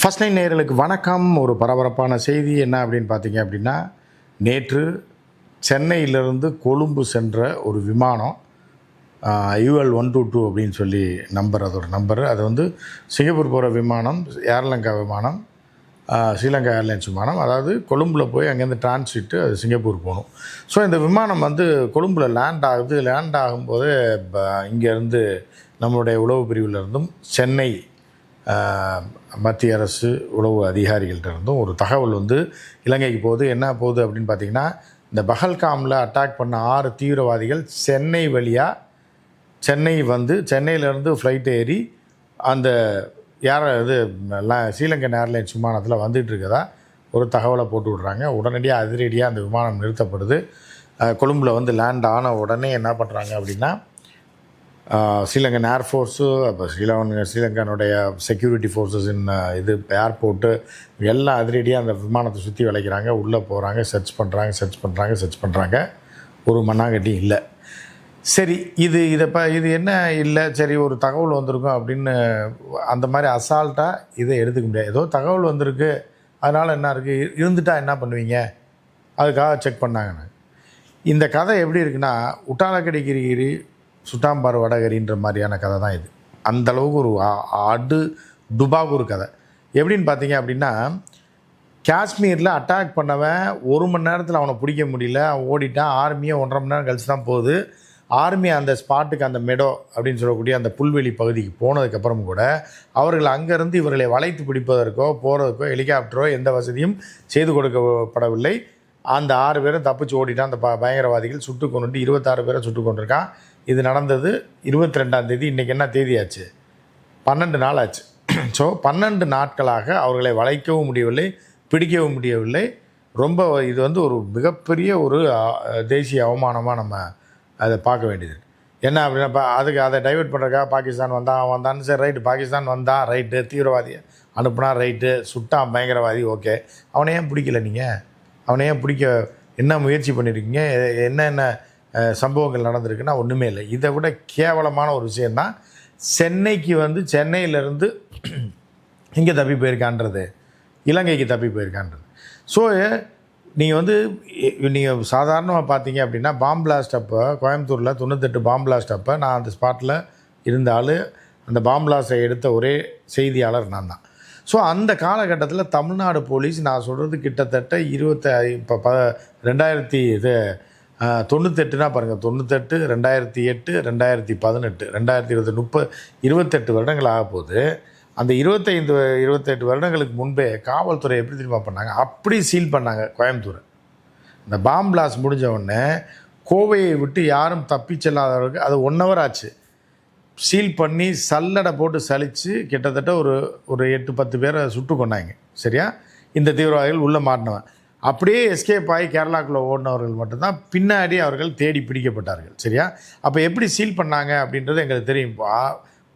First line நேர்களுக்கு வணக்கம். ஒரு பரபரப்பான செய்தி என்ன அப்படின்னு பார்த்தீங்க அப்படின்னா நேற்று சென்னையிலிருந்து கொழும்பு சென்ற ஒரு விமானம் யூஎல் ஒன் டூ டூ அப்படின்னு சொல்லி நம்பர் அதோட நம்பர் அது வந்து சிங்கப்பூர் போகிற விமானம் ஏர்லங்கா விமானம் ஸ்ரீலங்கா ஏர்லைன்ஸ் விமானம். அதாவது கொழும்பில் போய் அங்கேருந்து டிரான்சிட்டு அது சிங்கப்பூர் போகணும். ஸோ இந்த விமானம் வந்து கொழும்பில் லேண்ட் ஆகுது. லேண்ட் ஆகும்போது இங்கேருந்து நம்மளுடைய உளவு பிரிவில் இருந்தும் சென்னை மத்திய அரசு உளவு அதிகாரிகள்கிட்ட இருந்தும் ஒரு தகவல் வந்து இலங்கைக்கு போகுது. என்ன போகுது அப்படின்னு பார்த்தீங்கன்னா இந்த பஹல்காமில் அட்டாக் பண்ண ஆறு தீவிரவாதிகள் சென்னை வழியாக சென்னை வந்து சென்னையிலேருந்து ஃப்ளைட் ஏறி அந்த யார் இது ஸ்ரீலங்கன் ஏர்லைன்ஸ் விமானத்தில் வந்துட்டு இருக்கதா ஒரு தகவலை போட்டு விட்றாங்க. உடனடியாக அதிரடியாக அந்த விமானம் நிறுத்தப்படுது. கொழும்பில் வந்து லேண்ட் ஆன உடனே என்ன பண்ணுறாங்க அப்படின்னா ஸ்ரீலங்கன் ஏர்ஃபோர்ஸு அப்போ ஸ்ரீலங்கன் ஸ்ரீலங்கனுடைய செக்யூரிட்டி ஃபோர்ஸஸ் இன் இது ஏர்போர்ட்டு எல்லாம் அதிரடியாக அந்த விமானத்தை சுற்றி விளைக்கிறாங்க. உள்ளே போகிறாங்க சர்ச் பண்ணுறாங்க சர்ச் பண்ணுறாங்க சர்ச் பண்ணுறாங்க ஒரு மண்ணாங்கட்டி இல்லை. சரி இது இதை ப இது என்ன இல்லை? சரி ஒரு தகவல் வந்திருக்கும் அப்படின்னு அந்த மாதிரி அசால்ட்டாக இதை எடுத்துக்க முடியாது. ஏதோ தகவல் வந்திருக்கு. அதனால் என்ன இருக்குது இருந்துட்டா என்ன பண்ணுவீங்க? அதுக்காக செக் பண்ணாங்கன்னு இந்த கதை எப்படி இருக்குன்னா உட்டாலக்கடி சுட்டாம்பார் வடகரின்ற மாதிரியான கதை தான் இது. அந்த அளவுக்கு ஒரு அடு டுபாக்கு ஒரு கதை. எப்படின்னு பார்த்தீங்க அப்படின்னா காஷ்மீரில் அட்டாக் பண்ணவன் ஒரு மணி நேரத்தில் அவனை பிடிக்க முடியல. அவன் ஓடிட்டான். ஆர்மியை ஒன்றரை மணி நேரம் கழிச்சு தான் போகுது. ஆர்மி அந்த ஸ்பாட்டுக்கு அந்த மெடோ அப்படின்னு சொல்லக்கூடிய அந்த புல்வெளி பகுதிக்கு போனதுக்கப்புறம் கூட அவர்கள் அங்கேருந்து இவர்களை வளைத்து பிடிப்பதற்கோ போகிறதுக்கோ ஹெலிகாப்டரோ எந்த வசதியும் செய்து கொடுக்கப்படவில்லை. அந்த ஆறு பேரும் தப்பிச்சு ஓடிட்டான். அந்த ப பயங்கரவாதிகள் சுட்டு கொண்டுட்டு இருபத்தாறு பேரை சுட்டு கொண்டிருக்கான் இது நடந்தது இருபத்தி ரெண்டாம் தேதி. இன்றைக்கி என்ன தேதி ஆச்சு பன்னெண்டு நாள் ஆச்சு ஸோ பன்னெண்டு நாட்களாக அவர்களை வளைக்கவும் முடியவில்லை பிடிக்கவும் முடியவில்லை. ரொம்ப இது வந்து ஒரு மிகப்பெரிய ஒரு தேசிய அவமானமாக நம்ம அதை பார்க்க வேண்டியது. என்ன அப்படின்னா இப்போ அதுக்கு அதை டைவெர்ட் பண்ணுறக்கா பாகிஸ்தான் வந்தான் அவன் வந்தான்னு சரி ரைட்டு பாகிஸ்தான் வந்தான் ரைட்டு தீவிரவாதியை அனுப்புனா ரைட்டு சுட்டான் பயங்கரவாதி ஓகே அவனை ஏன் பிடிக்கல நீங்கள் அவனை ஏன் பிடிக்க என்ன முயற்சி பண்ணியிருக்கீங்க என்ன என்னென்ன சம்பவங்கள் நடந்திருக்குன்னா ஒன்றுமே இல்லை. இதை விட கேவலமான ஒரு விஷயந்தான் சென்னைக்கு வந்து சென்னையிலேருந்து இங்கே தப்பி போயிருக்கான்றது. இலங்கைக்கு தப்பி போயிருக்கான்றது. ஸோ நீங்கள் வந்து நீங்கள் சாதாரணமாக பார்த்தீங்க அப்படின்னா பாம் பிளாஸ்ட் அப்போ கோயம்புத்தூரில் தொண்ணூத்தெட்டு பாம் பிளாஸ்ட் அப்போ நான் அந்த ஸ்பாட்டில் இருந்தாலும் அந்த பாம் பிளாஸ்டை எடுத்த ஒரே செய்தியாளர் நான் தான். ஸோ அந்த காலகட்டத்தில் தமிழ்நாடு போலீஸ் நான் சொல்கிறது கிட்டத்தட்ட இருபத்த இப்போ ப ரெண்டாயிரத்தி இது தொண்ணூத்தெட்டுனா பாருங்கள் தொண்ணூத்தெட்டு ரெண்டாயிரத்தி எட்டு ரெண்டாயிரத்தி பதினெட்டு ரெண்டாயிரத்தி இருபத்தி முப்பது இருபத்தெட்டு வருடங்கள் ஆக அந்த இருபத்தைந்து இருபத்தெட்டு வருடங்களுக்கு முன்பே காவல்துறை எப்படி தெரியுமா பண்ணாங்க? அப்படி சீல் பண்ணாங்க கோயம்புத்தூரை. இந்த பாம் பிளாஸ்ட் முடிஞ்ச உடனே கோவையை விட்டு யாரும் தப்பி செல்லாதவருக்கு அது ஒன் ஹவர் ஆச்சு. சீல் பண்ணி சல்லடை போட்டு சலித்து கிட்டத்தட்ட ஒரு ஒரு எட்டு பத்து பேரை சுட்டு கொண்டாங்க சரியா? இந்த தீவிரவாதிகள் உள்ளே மாட்டினவன் அப்படியே எஸ்கேப் ஆகி கேரளாக்குள்ளே ஓடினவர்கள் மட்டும்தான் பின்னாடி அவர்கள் தேடி பிடிக்கப்பட்டார்கள் சரியா? அப்போ எப்படி சீல் பண்ணாங்க அப்படின்றது எங்களுக்கு தெரியும். இப்போ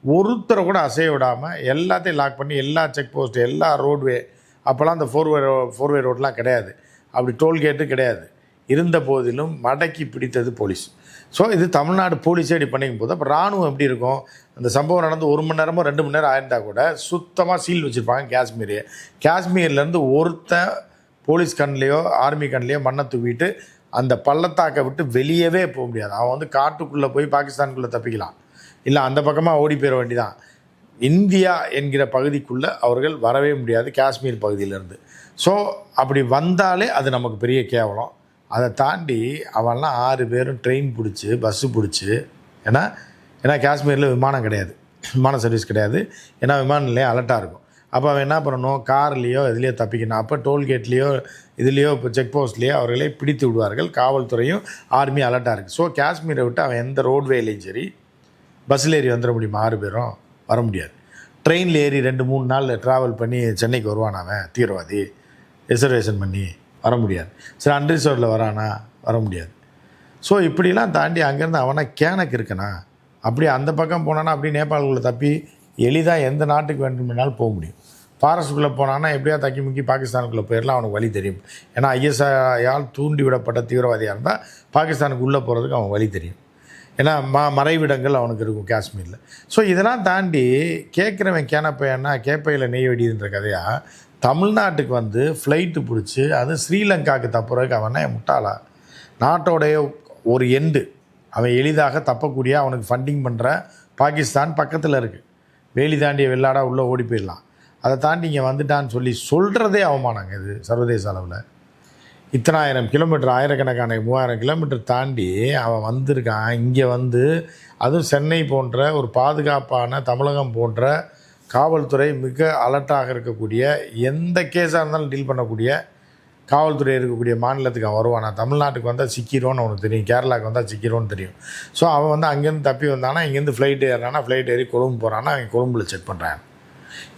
ஒருத்தரை கூட அசைய விடாமல் எல்லாத்தையும் லாக் பண்ணி எல்லா செக் போஸ்ட் எல்லா ரோட்வே அப்போல்லாம் அந்த ஃபோர்வே ஃபோர்வே ரோட்லாம் கிடையாது. அப்படி டோல்கேட்டு கிடையாது. இருந்த போதிலும் மடக்கி பிடித்தது போலீஸ். ஸோ இது தமிழ்நாடு போலீஸே இப்படி பண்ணிக்கும் போது அப்போ ராணுவம் எப்படி இருக்கும்? அந்த சம்பவம் நடந்து ஒரு மணி நேரமோ ரெண்டு மணி நேரம் ஆயிருந்தால் கூட சுத்தமாக சீல் வச்சுருப்பாங்க காஷ்மீர். காஷ்மீர்லேருந்து ஒருத்தன் போலீஸ் கண்லேயோ ஆர்மி கண்லேயோ மண்ணை தூவிட்டு அந்த பள்ளத்தாக்கை விட்டு வெளியவே போக முடியாது. அவன் வந்து காட்டுக்குள்ளே போய் பாகிஸ்தானுக்குள்ளே தப்பிக்கலாம். இல்லை அந்த பக்கமாக ஓடி போயிட வேண்டிதான். இந்தியா என்கிற பகுதிக்குள்ளே அவர்கள் வரவே முடியாது காஷ்மீர் பகுதியிலேருந்து. ஸோ அப்படி வந்தாலே அது நமக்கு பெரிய கேவலம். அதை தாண்டி அவன்லாம் ஆறு பேரும் ட்ரெயின் பிடிச்சி பஸ்ஸு பிடிச்சி ஏன்னா ஏன்னா காஷ்மீரில் விமானம் கிடையாது. விமான சர்வீஸ் கிடையாது. ஏன்னா விமான நிலையம் அலர்ட்டாக இருக்கும். அப்போ அவன் என்ன பண்ணணும்? கார்லேயோ இதுலேயோ தப்பிக்கணும். அப்போ டோல்கேட்லேயோ இதுலேயோ இப்போ செக் போஸ்ட்லேயோ அவர்களை பிடித்து விடுவார்கள். காவல்துறையும் ஆர்மி அலர்ட்டாக இருக்குது ஸோ காஷ்மீரை விட்டு அவன் எந்த ரோட்வேலையும் சரி பஸ்ஸில் ஏறி வந்துட முடியுமா? ஆறு பேரும் வர முடியாது. ட்ரெயினில் ஏறி ரெண்டு மூணு நாள் ட்ராவல் பண்ணி சென்னைக்கு வருவான் அவன்? தீவிரவாதி. ரிசர்வேஷன் பண்ணி வர முடியாது. சரி அன்ரிசர்வ்டில் வரானா? வர முடியாது. ஸோ இப்படிலாம் தாண்டி அங்கேருந்து அவனை கேனக்கு இருக்கனா அப்படி அந்த பக்கம் போனானா அப்படியே நேபாளுக்குள்ளே தப்பி எளிதாக எந்த நாட்டுக்கு வேண்டுமென்னாலும் போக முடியும். ஃபாரஸ்ட்டுக்குள்ளே போனான்னா எப்படியா தக்கி முக்கி பாகிஸ்தானுக்குள்ளே போயிடலாம் அவனுக்கு வழி தெரியும். ஏன்னா ஐஎஸ்ஐயால் தூண்டி விடப்பட்ட தீவிரவாதியாக இருந்தால் பாகிஸ்தானுக்கு உள்ளே போகிறதுக்கு அவன் வழி தெரியும். ஏன்னா ம மறைவிடங்கள் அவனுக்கு இருக்கும் காஷ்மீரில். ஸோ இதெல்லாம் தாண்டி கேட்குறவன் கேனப்பையன்னா கேப்பையில் நெய் வெடிதுன்ற கதையாக தமிழ்நாட்டுக்கு வந்து ஃப்ளைட்டு பிடிச்சி அது ஸ்ரீலங்காவுக்கு தப்புறதுக்கு அவனா முட்டாளா? நாட்டோடைய ஒரு எண்டு அவன் எளிதாக தப்பக்கூடிய அவனுக்கு ஃபண்டிங் பண்ணுற பாகிஸ்தான் பக்கத்தில் இருக்குது வேலி தாண்டிய வெள்ளாடா உள்ளே ஓடி போயிடலாம். அதை தாண்டி இங்கே வந்துட்டான்னு சொல்லி சொல்கிறதே அவமானங்க இது சர்வதேச அளவில். இத்தனாயிரம் கிலோமீட்டர் ஆயிரக்கணக்கான மூவாயிரம் கிலோமீட்டர் தாண்டி அவன் வந்திருக்கான். இங்கே வந்து அதுவும் சென்னை போன்ற ஒரு பாதுகாப்பான தமிழகம் போன்ற காவல்துறை மிக அலர்ட்டாக இருக்கக்கூடிய எந்த கேஸாக இருந்தாலும் டீல் பண்ணக்கூடிய காவல்துறை இருக்கக்கூடிய மாநிலத்துக்கு அவன் வருவான்? நான் தமிழ்நாட்டுக்கு வந்தால் சிக்கிரோன்னு உனக்கு தெரியும். கேரளாவுக்கு வந்தால் சிக்கிரோன்னு தெரியும். ஸோ அவன் வந்து அங்கேருந்து தப்பி வந்தானா இங்கேருந்து ஃப்ளைட் ஏறானா ஃப்ளைட் ஏறி கொழும்பு போகிறான்னா அவன் கொழும்புல செக் பண்ணுறான்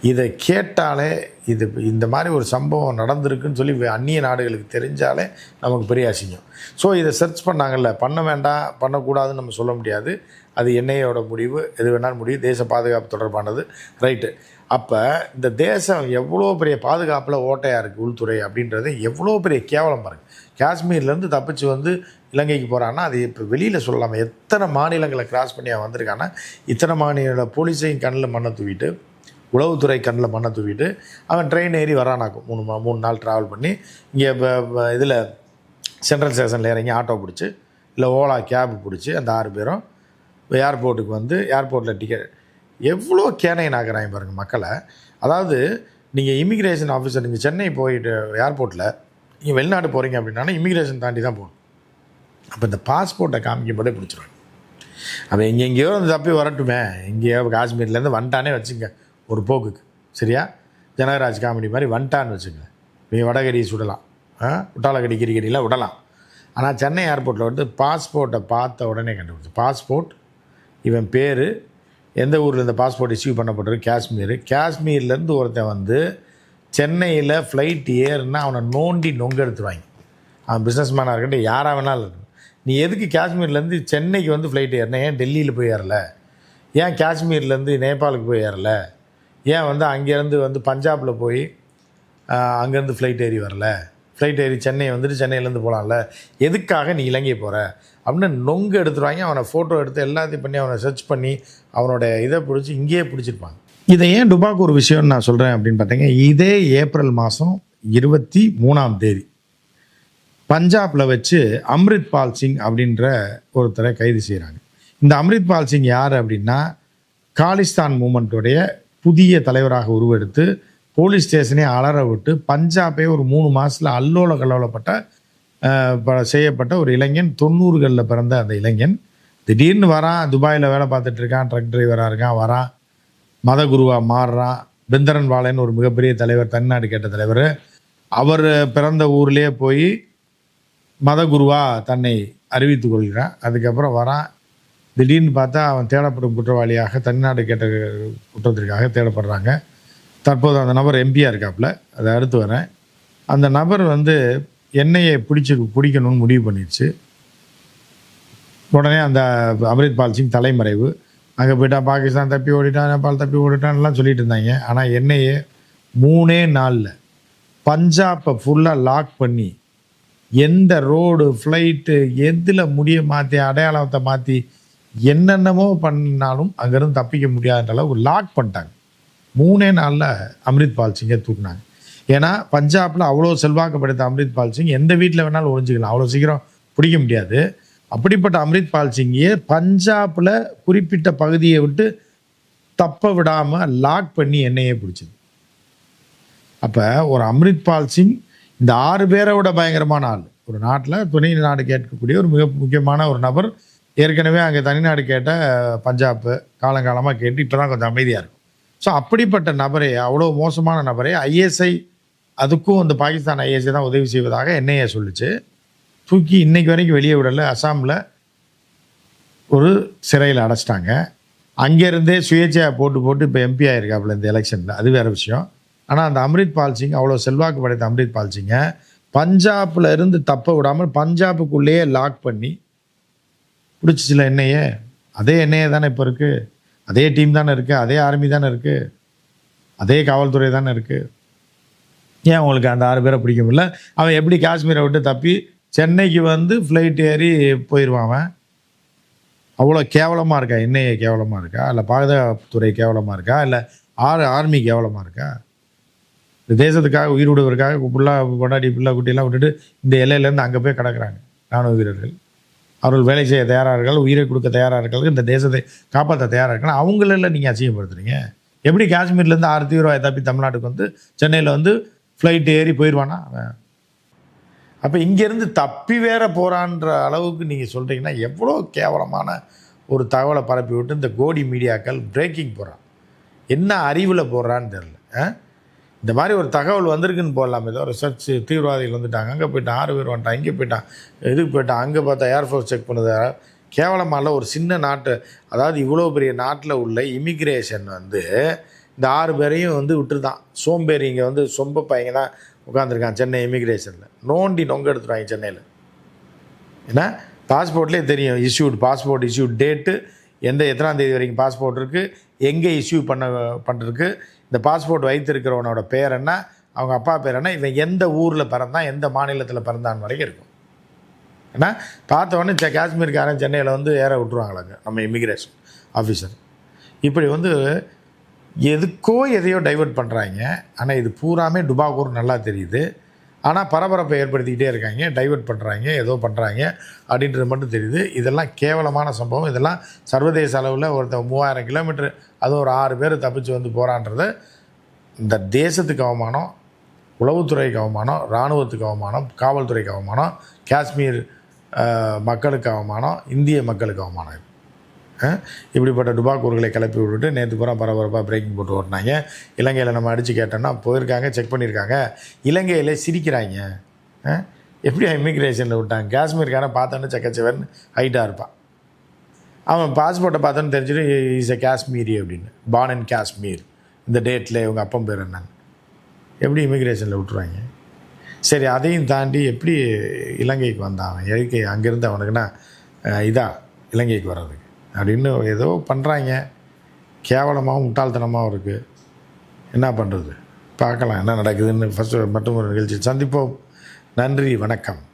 இதை கேட்டாலே இது இந்த மாதிரி ஒரு சம்பவம் நடந்திருக்குன்னு சொல்லி அந்நிய நாடுகளுக்கு தெரிஞ்சாலே நமக்கு பெரிய அசிங்கம். ஸோ இதை சர்ச் பண்ணாங்கல்ல. பண்ண வேண்டாம் பண்ணக்கூடாதுன்னு நம்ம சொல்ல முடியாது. அது என்ஐயோட முடிவு எது வேணாலும் முடிவு தேச பாதுகாப்பு தொடர்பானது. ரைட்டு அப்போ இந்த தேசம் எவ்வளோ பெரிய பாதுகாப்பில் ஓட்டையாக இருக்குது உள்துறை அப்படின்றது எவ்வளோ பெரிய கேவலம் பாருங்கள் காஷ்மீர்லேருந்து தப்பிச்சு வந்து இலங்கைக்கு போகிறான்னா அது இப்போ வெளியில் சொல்லாமல் எத்தனை மாநிலங்களை கிராஸ் பண்ணி அவன் வந்திருக்கான்னா இத்தனை மாநில போலீஸையும் கண்ணில் மண்ணை தூவிட்டு உளவுத்துறை கண்ணில் மண்ணை தூவிட்டு அவன் ட்ரெயின் ஏறி வரானாக்கும். மூணு மூணு நாள் ட்ராவல் பண்ணி இங்கே இதில் சென்ட்ரல் ஸ்டேஷனில் இறங்கி ஆட்டோ பிடிச்சி இல்லை ஓலா கேப் பிடிச்சி அந்த ஆறு பேரும் ஏர்போர்ட்டுக்கு வந்து ஏர்போர்ட்டில் டிக்கெட் எவ்வளோ கேனை நாக்குறாங்க பாருங்கள் மக்களை. அதாவது நீங்கள் இமிக்ரேஷன் ஆஃபீஸர் நீங்கள் சென்னை போயிட்டு ஏர்போர்ட்டில் நீங்கள் வெளிநாடு போகிறீங்க அப்படின்னா இமிக்ரேஷன் தாண்டி தான் போகணும். அப்போ இந்த பாஸ்போர்ட்டை காமிக்கும்போதே பிடிச்சிருவாங்க. அப்போ எங்கே எங்கேயோ வந்து தப்பி வரட்டுமே. எங்கேயோ காஷ்மீர்லேருந்து வந்துட்டானே வச்சுங்க ஒரு போக்குக்கு. சரியா? ஜனகராஜ் காமெடி மாதிரி வந்துட்டான்னு வச்சுங்க நீ வடகடி சுடலாம். ஆ? கிரிக்கடிலாம் விடலாம். ஆனால் சென்னை ஏர்போர்ட்டில் வந்து பாஸ்போர்ட்டை பார்த்த உடனே கண்டுபிடிச்சி. பாஸ்போர்ட் இவன் பேர் எந்த ஊரில் இந்த பாஸ்போர்ட் இஷ்யூ பண்ணப்பட்டிருக்கு? காஷ்மீர். காஷ்மீர்லேருந்து ஒருத்தன் வந்து சென்னையில் ஃப்ளைட் ஏறுனா அவனை நோண்டி நொங்க எடுத்துருவாங்க. அவன் பிஸ்னஸ் மேனாக இருக்கட்டும் யாராக வேணாலும் இருக்கட்டும். நீ எதுக்கு காஷ்மீர்லேருந்து சென்னைக்கு வந்து ஃப்ளைட் ஏறின? ஏன் டெல்லியில் போய் ஏறல? ஏன் காஷ்மீர்லேருந்து நேபாளுக்கு போய் ஏறல? ஏன் வந்து அங்கேருந்து வந்து பஞ்சாபில் போய் அங்கேருந்து ஃப்ளைட் ஏறி வரல? ஃப்ளைட் ஏறி சென்னை வந்துட்டு சென்னையிலேருந்து போகலாம்ல எதுக்காக நீ இலங்கை போகிற அப்படின்னு நொங்கு எடுத்துருவாங்க. அவனை ஃபோட்டோ எடுத்து எல்லாத்தையும் பண்ணி அவனை சர்ச் பண்ணி அவனோட இதை பிடிச்சி இங்கேயே பிடிச்சிருப்பாங்க. இதை ஏன் டுபாக்கு ஒரு விஷயம்னு நான் சொல்கிறேன் அப்படின்னு பார்த்தீங்க இதே ஏப்ரல் மாதம் இருபத்தி மூணாம் தேதி பஞ்சாபில் வச்சு அம்ரித் பால் சிங் அப்படின்ற ஒருத்தரை கைது செய்கிறாங்க இந்த அம்ரித் பால் சிங் யார் அப்படின்னா காலிஸ்தான் மூமெண்ட்டுடைய புதிய தலைவராக உருவெடுத்து போலீஸ் ஸ்டேஷனே அலற விட்டு பஞ்சாபே ஒரு மூணு மாதத்தில் அல்லோல கல்லோலப்பட்ட செய்யப்பட்ட ஒரு இளைஞன் தொண்ணூறுகளில் பிறந்த அந்த இளைஞன். திடீர்னு வரான் துபாயில் வேலை பார்த்துட்டு இருக்கான் ட்ரக் டிரைவராக இருக்கான் வரான். மதகுருவா மாறுறான். பிந்தரன் வாழன் ஒரு மிகப்பெரிய தலைவர் தனிநாடு கேட்ட தலைவர். அவர் பிறந்த ஊர்லேயே போய் மதகுருவா தன்னை அறிவித்து கொள்கிறான். அதுக்கப்புறம் வரான். திடீர்னு பார்த்தா அவன் தேடப்படும் குற்றவாளியாக தனிநாடு கேட்ட குற்றத்திற்காக தேடப்படுறாங்க. தற்போது அந்த நபர் எம்பியாக இருக்காப்புல. அதை அடுத்து வரேன். அந்த நபர் வந்து எண்ணெயை பிடிச்சி பிடிக்கணும்னு முடிவு பண்ணிடுச்சு. உடனே அந்த அமிர்த் பால் சிங் தலைமறைவு. அங்கே போயிட்டான் பாகிஸ்தான் தப்பி ஓடிட்டான் நேபாள் தப்பி ஓடிட்டான்லாம் சொல்லிட்டு இருந்தாங்க. ஆனால் என்னையே மூணே நாளில் பஞ்சாப்பை ஃபுல்லாக லாக் பண்ணி எந்த ரோடு ஃப்ளைட்டு எதில் முடிய மாற்றி அடையாளத்தை மாற்றி என்னென்னமோ பண்ணாலும் அங்கேருந்து தப்பிக்க முடியாத அளவுக்கு லாக் பண்ணிட்டாங்க. மூணே நாளில் அம்ரித் பால் சிங்கை தூக்குனாங்க. ஏன்னா பஞ்சாபில் அவ்வளோ செல்வாக்கு படைத்த அம்ரித் பால் சிங் எந்த வீட்டில் வேணாலும் ஒழிஞ்சிக்கலாம் அவ்வளோ சீக்கிரம் பிடிக்க முடியாது. அப்படிப்பட்ட அம்ரித் பால் சிங்கையே பஞ்சாபில் குறிப்பிட்ட பகுதியை விட்டு தப்ப விடாமல் லாக் பண்ணி என்னையே பிடிச்சது. அப்போ ஒரு அம்ரித் பால் சிங் இந்த ஆறு பேரை விட பயங்கரமான ஆள். ஒரு நாட்டில் துணை நாடு கேட்கக்கூடிய ஒரு மிக முக்கியமான ஒரு நபர். ஏற்கனவே அங்கே தனிநாடு கேட்ட பஞ்சாப்பு காலங்காலமாக கேட்டு இப்போ தான் கொஞ்சம் அமைதியாக இருக்கும். ஸோ அப்படிப்பட்ட நபரை அவ்வளோ மோசமான நபரை ஐஎஸ்ஐ அதுக்கும் இந்த பாகிஸ்தான் ஐஎஸ்ஐ தான் உதவி செய்வதாக என்ஐஏ சொல்லுச்சு. தூக்கி இன்னைக்கு வரைக்கும் வெளியே விடலை. அசாமில் ஒரு சிறையில் அடைச்சிட்டாங்க. அங்கேருந்தே சுயேட்சையாக போட்டு போட்டு இப்போ எம்பி ஆயிருக்காப்புல இந்த எலெக்ஷனில். அது வேறு விஷயம். ஆனால் அந்த அம்ரித் பால் சிங் அவ்வளோ செல்வாக்கு படைத்த அம்ரித் பால் சிங்கை இருந்து தப்ப விடாமல் பஞ்சாபுக்குள்ளேயே லாக் பண்ணி பிடிச்சிச்சில எண்ணெயே அதே எண்ணெயே தானே இப்போ இருக்குது அதே டீம் தானே இருக்குது அதே ஆர்மி தானே இருக்குது அதே காவல்துறை தானே இருக்குது ஏன் உங்களுக்கு அந்த ஆறு பேரை பிடிக்க முடியல? அவன் எப்படி காஷ்மீரை விட்டு தப்பி சென்னைக்கு வந்து ஃப்ளைட் ஏறி போயிடுவான் அவன்? அவ்வளோ கேவலமாக இருக்கா? என்ஐஏ கேவலமாக இருக்கா? இல்லை பாதுகாப்புத்துறை கேவலமாக இருக்கா? இல்லை ஆர் ஆர்மி கேவலமாக இருக்கா? இந்த தேசத்துக்காக உயிர் விடுவதற்காக புள்ளா கொண்டாடி பிள்ளை குட்டியெல்லாம் விட்டுட்டு இந்த எல்லையிலேருந்து அங்கே போய் கிடக்குறாங்க ராணுவ வீரர்கள். அவர்கள் வேலை செய்ய தயாராக இருக்காங்க உயிரை கொடுக்க தயாராக இருக்காங்க இந்த தேசத்தை காப்பாற்ற தயாராக இருக்காங்க. அவங்களெல்லாம் நீங்கள் அசிங்கப்படுத்துறீங்க. எப்படி காஷ்மீர்லேருந்து ஆறு தீவிரவாதி தப்பி தமிழ்நாட்டுக்கு வந்து சென்னையில் வந்து ஃப்ளைட் ஏறி போயிடுவானா அவன். அப்போ இங்கேருந்து தப்பி வேற போகிறான்ற அளவுக்கு நீங்கள் சொல்கிறீங்கன்னா எவ்வளோ கேவலமான ஒரு தகவலை பரப்பி விட்டு இந்த கோடி மீடியாக்கள் பிரேக்கிங் போகிறான் என்ன அறிவில் போடுறான்னு தெரில ஆ? இந்த மாதிரி ஒரு தகவல் வந்திருக்குன்னு போடலாம் ஏதோ ரிசர்ச் தீவிரவாதிகள் வந்துட்டாங்க. அங்கே போயிட்டான் ஆறு பேர் வந்துட்டான் இங்கே போயிட்டான் இதுக்கு போயிட்டான் அங்கே பார்த்தா ஏர்ஃபோர்ஸ் செக் பண்ணுது. கேவலமான ஒரு சின்ன நாட்டு அதாவது இவ்வளோ பெரிய நாட்டில் உள்ள இமிக்ரேஷன் வந்து இந்த ஆறு பேரையும் வந்து விட்டுருதான். சோம்பேறி இங்கே வந்து சொம்ப பையங்க தான் உட்காந்துருக்கான் சென்னை இமிக்ரேஷனில் நோண்டி நொங்க எடுத்துருவாங்க சென்னையில். ஏன்னா பாஸ்போர்ட்லேயே தெரியும் இஷ்யூட் பாஸ்போர்ட் இஷ்யூ டேட்டு எந்த எத்தனாம் தேதி வரைக்கும் பாஸ்போர்ட் இருக்குது எங்கே இஷ்யூ பண்ண பண்ணுறதுக்கு இந்த பாஸ்போர்ட் வைத்திருக்கிறவனோட பேர் என்ன அவங்க அப்பா பேர் என்ன இவன் எந்த ஊரில் பிறந்தான் எந்த மாநிலத்தில் பிறந்தான் வரைக்கும் இருக்கும். ஏன்னா பார்த்த உடனே காஷ்மீர்காரன் சென்னையில் வந்து ஏற விட்டுருவாங்களாங்க நம்ம இமிக்ரேஷன் ஆஃபீஸர் இப்படி வந்து எதுக்கோ எதையோ டைவர்ட் பண்ணுறாங்க ஆனால் இது பூராமே டுபாகூர் நல்லா தெரியுது. ஆனால் பரபரப்பை ஏற்படுத்திக்கிட்டே இருக்காங்க. டைவர்ட் பண்ணுறாங்க ஏதோ பண்ணுறாங்க அப்படின்றது மட்டும் தெரியுது. இதெல்லாம் கேவலமான சம்பவம். இதெல்லாம் சர்வதேச அளவில் ஒருத்தன் மூவாயிரம் கிலோமீட்டர் அதுவும் ஒரு ஆறு பேர் தப்பிச்சு வந்து போகிறான்றது இந்த தேசத்துக்கு அவமானம் உளவுத்துறைக்கு அவமானம் இராணுவத்துக்கு அவமானம் காவல்துறைக்கு அவமானம் காஷ்மீர் மக்களுக்கு அவமானம் இந்திய மக்களுக்கு அவமானம் இப்படிப்பட்ட டுபாக்கூர்களை கிளப்பி விட்டுட்டு நேற்று பூரா பரபரப்பாக பிரேக்கிங் போட்டு ஓட்டினாங்க. இலங்கையில் நம்ம அடித்து கேட்டோம்னா போயிருக்காங்க செக் பண்ணியிருக்காங்க. இலங்கையில் சிரிக்கிறாங்க. எப்படி இமிக்ரேஷனில் விட்டாங்க? காஷ்மீர்காரன் பார்த்தோன்னு செக்கச்சவன் ஹைட்டாக இருப்பான். அவன் பாஸ்போர்ட்டை பார்த்தோன்னு தெரிஞ்சுட்டு இஸ் எ காஷ்மீரி அப்படின்னு. பான் அண்ட் காஷ்மீர் இந்த டேட்டில் இவங்க அப்பம் பேர் என்னங்க எப்படி இமிக்ரேஷனில் விட்டுருவாங்க? சரி அதையும் தாண்டி எப்படி இலங்கைக்கு வந்தான் அவன்? எதுக்கு அங்கேருந்து அவனுக்குன்னா இதாக இலங்கைக்கு வர்றதுக்கு. அப்படின்னு ஏதோ பண்ணுறாங்க கேவலமாகவும் முட்டாள்தனமாகவும் இருக்குது என்ன பண்ணுறது பார்க்கலாம் என்ன நடக்குதுன்னு ஃபஸ்ட்டு மட்டும் ஒரு நிகழ்ச்சி சந்திப்போம். நன்றி வணக்கம்.